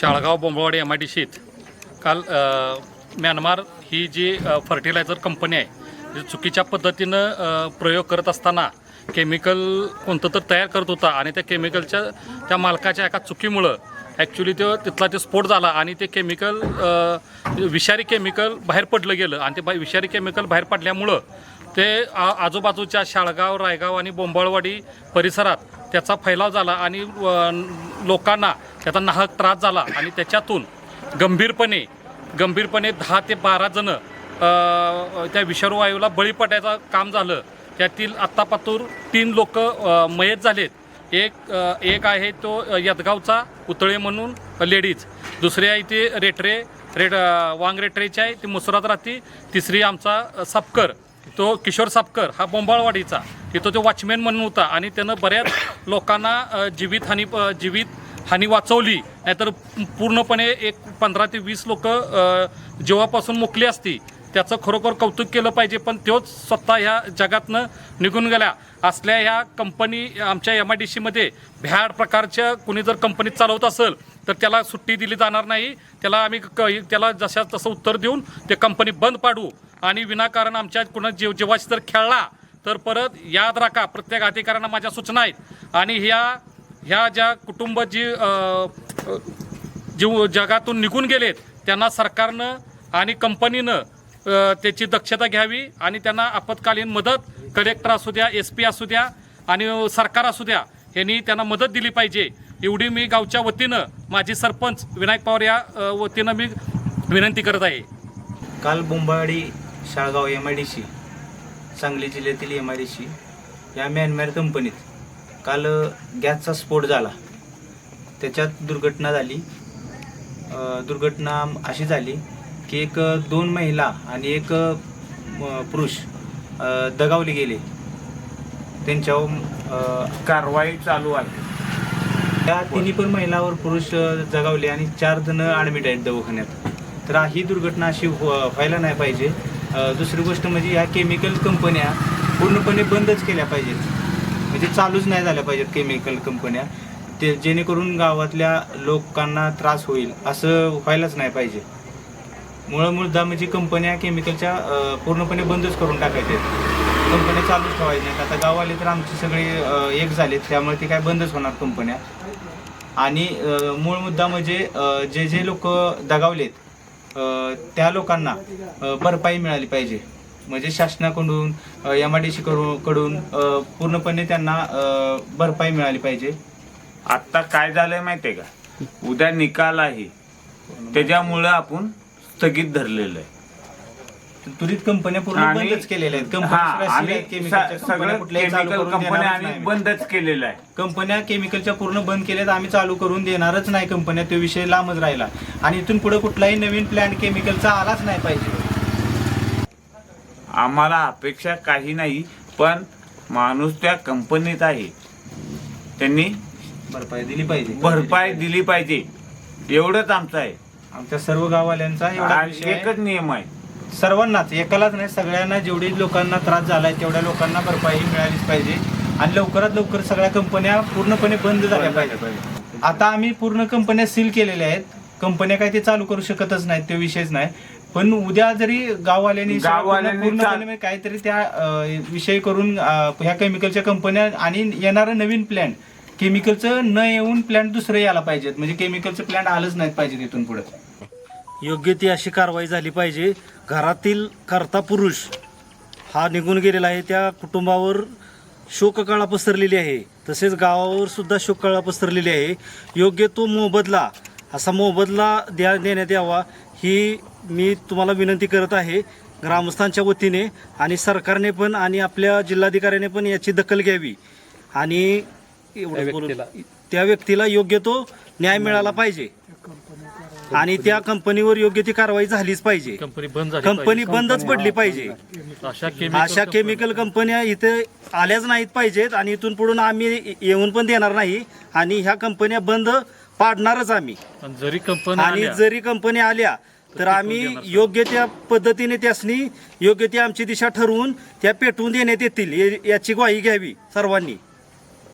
Shalgaon Bombwadi M I D शीत काल Myanmar ही जी फर्टिलायझर कंपनी आहे जी चुकीच्या पद्धतीनं प्रयोग करत असताना केमिकल कोणतं तर तयार करत होता आणि त्या केमिकलच्या त्या मालकाच्या एका चुकीमुळं ॲक्च्युली तो तिथला ते स्फोट झाला आणि ते केमिकल विषारी केमिकल बाहेर पडलं गेलं. आणि ते बा- विषारी केमिकल बाहेर पडल्यामुळं ते आ- आजूबाजूच्या शाळगाव रायगाव आणि बोंबाळवाडी परिसरात त्याचा फैलाव झाला आणि लोकांना त्याचा नाहक त्रास झाला आणि त्याच्यातून गंभीरपणे गंभीरपणे दहा ते बारा जणं त्या विषाणू वायूला बळी पडायचं काम झालं. त्यातील आत्तापातूर तीन लोक मयत झालेत. एक एक आहे तो यदगावचा पुतळे म्हणून लेडीज. दुसरी आहे ती रेटरे रेट वांग रेटरेची आहे ती मुसरात राहती तिसरी आमचा सापकर. तो किशोर सापकर हा बोंबाळवाडीचा. तिथं तो वॉचमॅन म्हणून होता आणि त्यानं बऱ्याच लोकांना जीवित जीवितहानी जीवित हानी वाचवली. नाहीतर पूर्णपणे एक पंधरा ते वीस लोक जीवापासून मुकली असती त्याचं खरोखर कौतुक केलं पाहिजे. पण तोच स्वतः ह्या जगातनं निघून गेल्या असल्या ह्या कंपनी आमच्या एम आय डी सीमध्ये भ्याड प्रकारच्या कुणी जर कंपनीत चालवत असेल तर त्याला सुट्टी दिली जाणार नाही. त्याला आम्ही क त्याला जशा तसं उत्तर देऊन ते कंपनी बंद पाडू. आणि विनाकारण आमच्या कुणा जीव जीवाशी जर खेळला तर परत याद राखा प्रत्येक अधिकाऱ्यांना माझ्या सूचना आहेत. आणि ह्या ह्या ज्या कुटुंब जी जीव जगातून निघून गेलेत त्यांना सरकारनं आणि कंपनीनं त्याची दक्षता घ्यावी आणि त्यांना आपत्कालीन मदत कलेक्टर असू द्या एस पी असू द्या आणि सरकार असू द्या यांनी त्यांना मदत दिली पाहिजे. एवढी मी गावच्या वतीनं माझी सरपंच विनायक पवार या वतीनं मी विनंती करत आहे. काल Bombadi Shalgaon M I D C Sangli जिल्ह्यातील एम आर डी सी या म्यानमार कंपनीत काल गॅसचा स्फोट झाला. त्याच्यात दुर्घटना झाली. दुर्घटना अशी झाली की एक दोन महिला आणि एक पुरुष दगावले गेले. त्यांच्यावर कारवाई चालू आहे. त्या तिन्ही पण महिलावर पुरुष जगावले आणि चार जण ॲडमिट आहेत दवाखान्यात. तर ही दुर्घटना अशी व्ह- व्हायला नाही पाहिजे. दुसरी गोष्ट म्हणजे ह्या केमिकल कंपन्या पूर्णपणे बंदच केल्या पाहिजेत. म्हणजे चालूच नाही झाल्या पाहिजेत केमिकल कंपन्या ते जेणेकरून गावातल्या लोकांना त्रास होईल असं व्हायलाच नाही पाहिजे. मुळं मुळदा म्हणजे कंपन्या केमिकलच्या पूर्णपणे बंदच करून टाकायच्या कंपन्या चालूच ठेवायच्या नाहीत. आता गावाले तर आमचे सगळे एक झालेत त्यामुळे ते काय बंदच होणार कंपन्या आणि मूळ मुद्दा म्हणजे जे जे लोक दगावलेत त्या लोकांना भरपाई मिळाली पाहिजे. म्हणजे शासनाकडून एम आय डी सी कडून पूर्णपणे त्यांना भरपाई मिळाली पाहिजे. आता काय झालंय माहितीये का? उद्या निकाल आहे. त्याच्यामुळं आपण स्थगित धरलेलं आहे. तुरीत कंपन्या पूर्ण आणि- बंदच केलेल्या आहेत. हा, कंपन्या स- सगळं केमिकल कंपन्या. बंदच केलेलं आहे. कंपन्या केमिकलच्या पूर्ण बंद केल्यात आम्ही चालू करून देणारच नाही कंपन्या तो विषय लांबच राहिला. आणि इथून पुढे कुठलाही नवीन प्लॅन केमिकलचा आलाच नाही पाहिजे. आम्हाला अपेक्षा काही नाही पण माणूस त्या कंपनीत आहे. त्यांनी भरपाई दिली पाहिजे. भरपाई दिली पाहिजे. एवढंच आमचं आहे. आमच्या सर्व गाववाल्यांचा एवढा आणि विषय आहे. एकच नियम आहे. सर्वांनाच एकालाच नाही सगळ्यांना जेवढे लोकांना त्रास झालाय तेवढ्या लोकांना भरपाई मिळालीच पाहिजे. आणि लवकरात लवकर सगळ्या कंपन्या पूर्णपणे बंद झाल्या पाहिजे आता आम्ही पूर्ण कंपन्या सील केलेल्या आहेत. कंपन्या काय ते चालू करू शकतच नाहीत तो विषयच नाही. पण उद्या जरी गाववाल्यांनी पूर्णपणे काहीतरी त्या विषय करून ह्या केमिकलच्या कंपन्या आणि येणारं नवीन प्लॅन केमिकलचं न येऊन प्लॅन्ट दुसरं यायला पाहिजेत. म्हणजे केमिकलचं प्लॅन्ट आलंच नाहीत पाहिजे तिथून पुढे. योग्य ती अशी कारवाई झाली पाहिजे. घरातील करता पुरुष हा निघून गेलेला आहे. त्या कुटुंबावर शोककळा पसरलेली आहे. तसेच गावावर सुद्धा शोककळा पसरलेली आहे. योग्य तो मोबदला असा मोबदला द्या देण्यात यावा ही मी तुम्हाला विनंती करत आहे ग्रामस्थांच्या वतीने आणि सरकारने पण आणि आपल्या जिल्हाधिकाऱ्याने पण याची दखल घ्यावी. आणि त्या व्यक्तीला. योग्य तो न्याय मिळाला पाहिजे. आणि त्या कंपनीवर योग्य ती कारवाई झालीच पाहिजे. कंपनी बंद झाली कंपनी बंदच पडली पाहिजे. पाहिजे. अशा केमिकल अशा केमिकल कंपन्या इथे आल्याच नाहीत पाहिजेत आणि इथून पुढून आम्ही येऊन पण देणार नाही. आणि ह्या कंपन्या बंद पाडणारच आम्ही. आणि जरी कंपनी आणि आल्या, जरी कंपन्या आल्या तर आम्ही योग्य त्या पद्धतीने त्यासनी योग्य ती आमची दिशा ठरवून त्या पेटवून देण्यात येतील. ये- याची ग्वाही घ्यावी सर्वांनी.